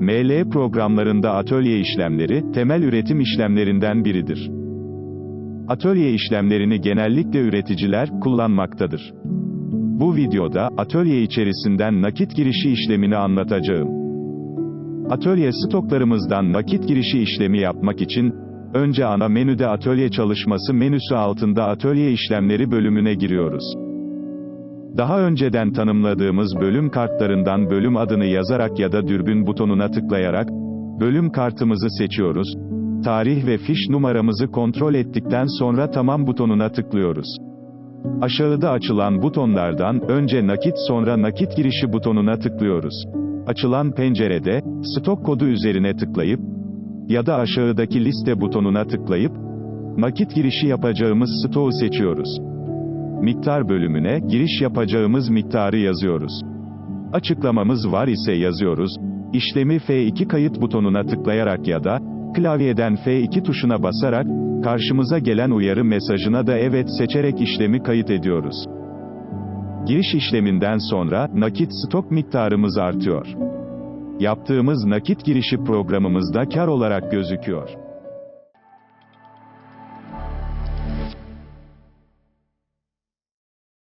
ML programlarında atölye işlemleri, temel üretim işlemlerinden biridir. Atölye işlemlerini genellikle üreticiler kullanmaktadır. Bu videoda, atölye içerisinden nakit girişi işlemini anlatacağım. Atölye stoklarımızdan nakit girişi işlemi yapmak için, önce ana menüde atölye çalışması menüsü altında atölye işlemleri bölümüne giriyoruz. Daha önceden tanımladığımız bölüm kartlarından bölüm adını yazarak ya da dürbün butonuna tıklayarak, bölüm kartımızı seçiyoruz. Tarih ve fiş numaramızı kontrol ettikten sonra tamam butonuna tıklıyoruz. Aşağıda açılan butonlardan önce nakit sonra nakit girişi butonuna tıklıyoruz. Açılan pencerede, stok kodu üzerine tıklayıp, ya da aşağıdaki liste butonuna tıklayıp, nakit girişi yapacağımız stoğu seçiyoruz. Miktar bölümüne, giriş yapacağımız miktarı yazıyoruz. Açıklamamız var ise yazıyoruz. İşlemi F2 kayıt butonuna tıklayarak ya da, klavyeden F2 tuşuna basarak, karşımıza gelen uyarı mesajına da evet seçerek işlemi kayıt ediyoruz. Giriş işleminden sonra, nakit stok miktarımız artıyor. Yaptığımız nakit girişi programımızda kar olarak gözüküyor.